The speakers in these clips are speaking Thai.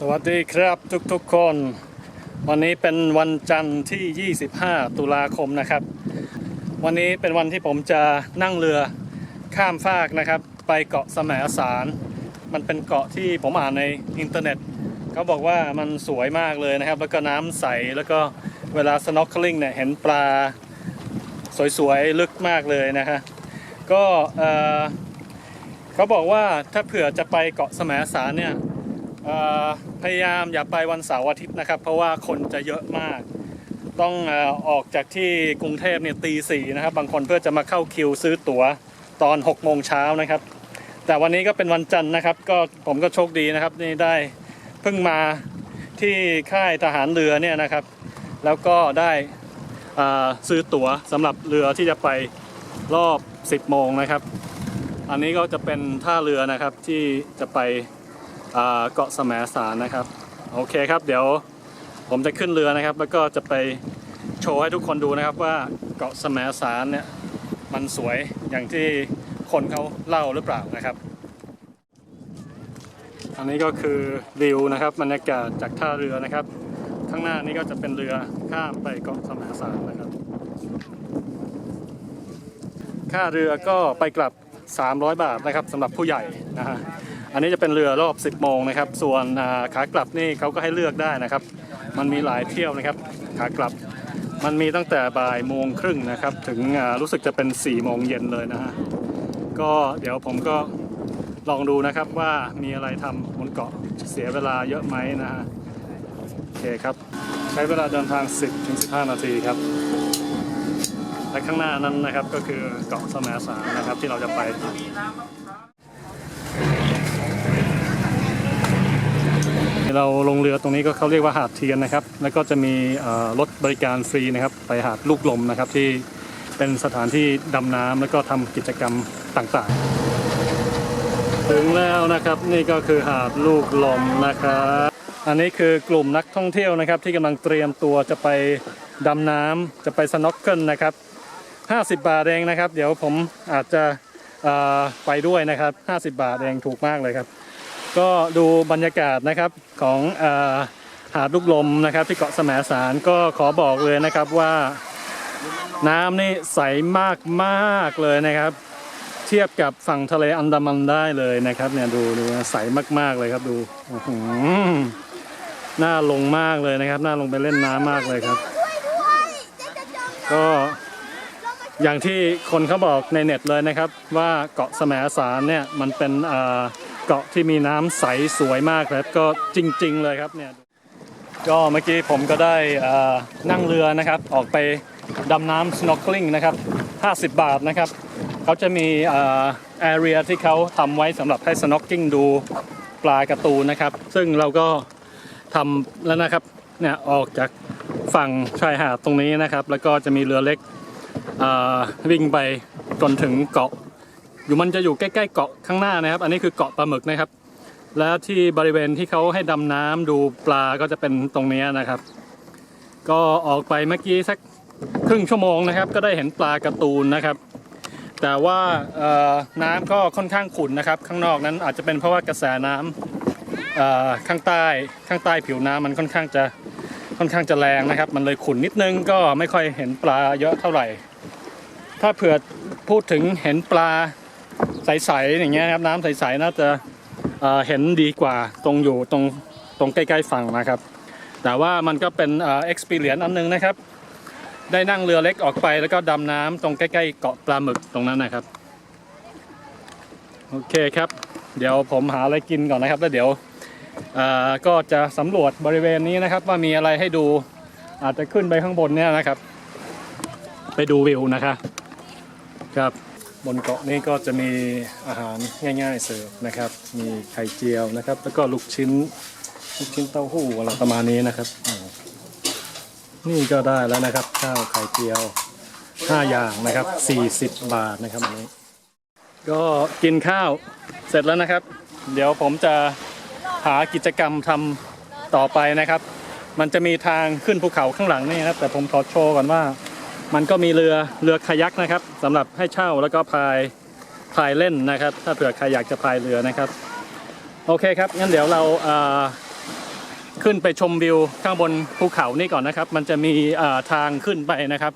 สวัสดีครับทุกๆคน วันนี้เป็นวันจันทร์ที่ 25 ตุลาคมนะครับ วันนี้เป็นวันที่ผมจะนั่งเรือข้ามฟากนะครับ ไปเกาะแสมสาร มันเป็นเกาะที่ผมอ่านในอินเทอร์เน็ตเขาบอกว่ามันสวยมากเลยนะครับ แล้วก็น้ำใสแล้วก็เวลา snorkeling เนี่ยเห็นปลาสวยๆ ลึกมากเลยนะฮะก็เขาบอกว่าถ้าเผื่อจะไปเกาะแสมสารเนี่ย พยายามอย่าไปวันเสาร์อาทิตย์นะครับ เพราะว่าคนจะเยอะมาก ต้องออกจากที่กรุงเทพเนี่ยตีสี่นะครับ บางคนเพื่อจะมาเข้าคิวซื้อตั๋วตอน6โมงเช้านะครับ แต่วันนี้ก็เป็นวันจันทร์นะครับ ก็ผมก็โชคดีนะครับนี่ได้เพิ่งมาที่ค่ายทหารเรือเนี่ยนะครับ แล้วก็ได้ซื้อตั๋วสำหรับเรือที่จะไปรอบ 10โมงนะครับ อันนี้ก็จะเป็นท่าเรือนะครับที่จะไป เกาะแสมสารนะครับโอเคครับเดี๋ยวผมจะขึ้นเรือนะครับ แล้วก็จะไปโชว์ให้ทุกคนดูนะครับว่าเกาะแสมสารเนี่ยมันสวยอย่างที่คนเขาเล่าหรือเปล่านะครับ อันนี้ก็คือวิวนะครับบรรยากาศจากท่าเรือนะครับ ข้างหน้านี้ก็จะเป็นเรือข้ามไปเกาะแสมสารนะครับ ค่าเรือก็ไปกลับ 300 บาทนะครับสำหรับผู้ใหญ่นะฮะ อันนี้จะเป็นเรือรอบ 10 โมงนะครับ ส่วนขากลับนี่เขาก็ให้เลือกได้นะครับ มันมีหลายเที่ยวนะครับ ขากลับ มันมีตั้งแต่บ่ายโมงครึ่งนะครับ ถึงรู้สึกจะเป็น4ี่โมงเย็นเลยนะฮะ ก็เดี๋ยวผมก็ลองดูนะครับว่ามีอะไรทำบนเกาะเสียเวลาเยอะไหมนะฮะ โอเคครับ ใช้เวลาเดินทาง 10-15 นาทีครับและข้างหน้านั้นนะครับก็คือเกาะสมสารนะครับที่เราจะไป เราลงเรือตรงนี้ก็เขาเรียกว่าหาดเทียนนะครับ แล้วก็จะมีรถบริการฟรีนะครับ ไปหาดลูกลมนะครับที่เป็นสถานที่ดำน้ำแล้วก็ทำกิจกรรมต่างๆ ถึงแล้วนะครับนี่ก็คือหาดลูกลมนะครับ อันนี้คือกลุ่มนักท่องเที่ยวนะครับ ที่กำลังเตรียมตัวจะไปดำน้ำจะไปสน็อกเกิลนะครับ 50 บาทเองนะครับ เดี๋ยวผมอาจจะไปด้วยนะครับ 50 บาทเองถูกมากเลยครับ ก็ดูบรรยากาศนะครับของอหาดลูกลมนะครับ ที่เกาะแสมสารก็ขอบอกเลยนะครับว่าน้ำนี่ใสมากมากเลยนะครับ เทียบกับฝั่งทะเลอันดามันได้เลยนะครับ เนี่ยดูดูใสมากๆเลยครับดูอื้อหือน่าลงมากเลยนะครับ น่าลงไปเล่นน้ำมากเลยครับ ก็อย่างที่คนเขาบอกในเน็ตเลยนะครับ ว่าเกาะแสมสารเนี่ยมันเป็นอ่อ เกาะที่มีน้ำใสสวยมากครับก็จริง ๆ เลยครับเนี่ยก็เมื่อกี้ผมก็ได้นั่งเรือนะครับ ออกไปดำน้ำ snorkeling นะครับ 50 บาทนะครับเขาจะมีเอ่อ area ที่เขาทำไว้สำหรับให้ snorkeling ดูปลาการ์ตูนนะครับ ซึ่งเราก็ทำแล้วนะครับเนี่ยออกจากฝั่งชายหาดตรงนี้นะครับ แล้วก็จะมีเรือเล็กวิ่งไปจนถึงเกาะ อยู่มันจะอยู่ใกล้ๆเกาะข้างหน้านะครับ อันนี้คือเกาะปลาหมึกนะครับ แล้วที่บริเวณที่เขาให้ดำน้ำดูปลาก็จะเป็นตรงนี้นะครับ ก็ออกไปเมื่อกี้สักครึ่งชั่วโมงนะครับ ก็ได้เห็นปลาการ์ตูนนะครับ แต่ว่าน้ำก็ค่อนข้างขุ่นนะครับ ข้างนอกนั้นอาจจะเป็นเพราะว่ากระแสน้ำเอ่อข้างใต้ข้างใต้ผิวน้ำมันค่อนข้างจะค่อนข้างจะแรงนะครับ มันเลยขุ่นนิดนึงก็ไม่ค่อยเห็นปลาเยอะเท่าไหร่ ถ้าเผื่อพูดถึงเห็นปลา ใสๆอย่างเงี้ยครับน้ำใสๆน่าจะเห็นดีกว่าตรงอยู่ตรงตรงใกล้ๆฝั่งนะครับ แต่ว่ามันก็เป็นเอ่อ experience อันหนึงนะครับ ได้นั่งเรือเล็กออกไปแล้วก็ดำน้ำตรงใกล้ๆเกาะปลาหมึกตรงนั้นนะครับโอเคครับ เดี๋ยวผมหาอะไรกินก่อนนะครับ แล้วเดี๋ยวก็จะสำรวจบริเวณนี้นะครับ ว่ามีอะไรให้ดูอาจจะขึ้นไปข้างบนเนี่ยนะครับ ไปดูวิวนะครับครับ บนเกาะนี้ก็จะมีอาหารง่ายๆเสิร์ฟนะครับ มีไข่เจียวนะครับ แล้วก็ลูกชิ้นลูกชิ้นเต้าหู้อะไรประมาณนี้นะครับอืมนี่ก็ได้แล้วนะครับข้าวไข่เจียว 5 อย่างนะครับ 40 บาทนะครับอันนี้ ก็กินข้าวเสร็จแล้วนะครับ เดี๋ยวผมจะหากิจกรรมทำต่อไปนะครับ มันจะมีทางขึ้นภูเขาข้างหลังนี่นะครับ แต่ผมขอโชว์ก่อนว่า มันก็มีเรือเรือคายักนะครับสำหรับให้เช่าแล้วก็พายพายเล่นนะครับ ถ้าเผื่อใครอยากจะพายเรือนะครับ โอเคครับงั้นเดี๋ยวเราเขึ้นไปชมวิวข้างบนภูเขานี่ก่อนนะครับ มันจะมีทางขึ้นไปนะครับ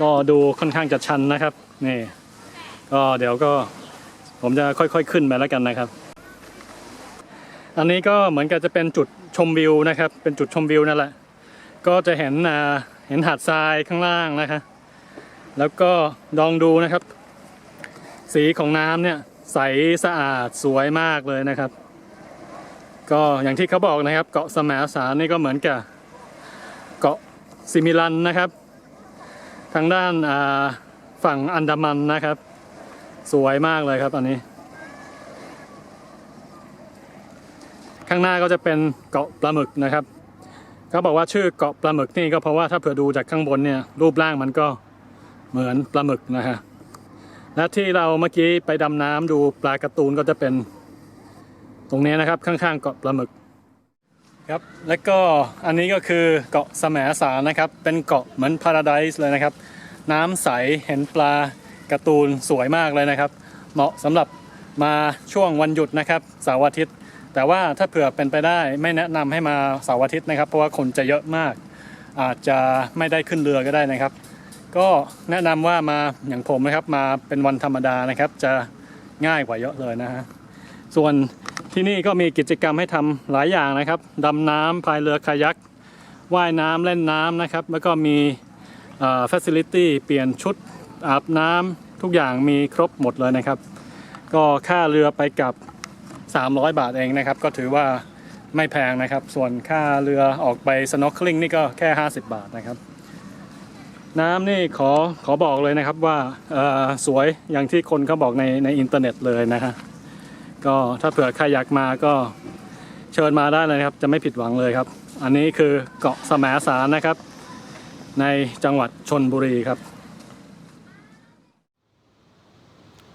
ก็ดูค่อนข้างจะชันนะครับนี่ก็เดี๋ยวก็ผมจะค่อยๆขึ้นไปแล้วกันนะครับ อันนี้ก็เหมือนกับจะเป็นจุดชมวิวนะครับ เป็นจุดชมวิวนั่นแหละ ก็จะเห็นอ่า เห็นหาดทรายข้างล่างนะคะ แล้วก็ลองดูนะครับ สีของน้ำเนี่ยใสสะอาดสวยมากเลยนะครับ ก็อย่างที่เขาบอกนะครับเกาะสมสารนี่ก็เหมือนกับเกาะซิมิลันนะครับ ทางด้านฝั่งอันดามันนะครับ สวยมากเลยครับอันนี้ ข้างหน้าก็จะเป็นเกาะปลาหมึกนะครับ เขาบอกว่าชื่อเกาะปลาหมึกนี่ก็เพราะว่าถ้าเผื่อดูจากข้างบนเนี่ยรูปร่างมันก็เหมือนปลาหมึกนะฮะและที่เราเมื่อกี้ไปดำน้ำดูปลาการ์ตูนก็จะเป็น ตรงนี้นะครับข้างๆเกาะปลาหมึกครับและก็อันนี้ก็คือเกาะแสมสารนะครับ เป็นเกาะเหมือนพาราไดส์เลยนะครับ น้ำใสเห็นปลาการ์ตูนสวยมากเลยนะครับ เหมาะสำหรับมาช่วงวันหยุดนะครับเสาร์อาทิตย์ แต่ว่าถ้าเผื่อเป็นไปได้ไม่แนะนำให้มาเสาร์อาทิตย์นะครับ เพราะว่าคนจะเยอะมาก อาจจะไม่ได้ขึ้นเรือก็ได้นะครับ ก็แนะนำว่ามาอย่างผมนะครับมาเป็นวันธรรมดานะครับ จะง่ายกว่าเยอะเลยนะฮะส่วนที่นี่ก็มีกิจกรรมให้ทำหลายอย่างนะครับดำน้ำพายเรือคายักว่ายน้ำเล่นน้ำนะครับ แล้วก็มีเอ่อ facility เปลี่ยนชุดอาบน้ำทุกอย่างมีครบหมดเลยนะครับ ก็ค่าเรือไปกลับ 300 บาทเองนะครับ ก็ถือว่าไม่แพงนะครับ ส่วนค่าเรือออกไป snorkeling นี่ก็แค่ 50 บาทนะครับ น้ำนี่ขอขอบอกเลยนะครับว่าสวยอย่างที่คนเขาบอกในในอินเทอร์เน็ตเลยนะฮะก็ถ้าเผื่อใครอยากมาก็เชิญมาได้เลยครับ จะไม่ผิดหวังเลยครับ อันนี้คือเกาะแสมสารนะครับ ในจังหวัดชนบุรีครับ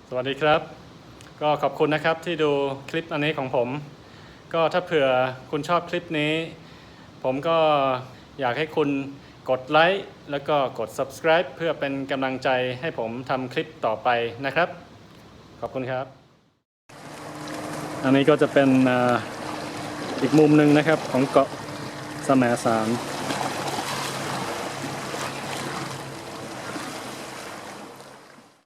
สวัสดีครับ ก็ขอบคุณนะครับที่ดูคลิปอันนี้ของผม ก็ถ้าเผื่อคุณชอบคลิปนี้ ผมก็อยากให้คุณกดไลค์แล้วก็กด subscribe เพื่อเป็นกำลังใจให้ผมทำคลิปต่อไปนะครับ ขอบคุณครับ อันนี้ก็จะเป็นออีกมุมหนึ่งนะครับของเกาะแสมสาร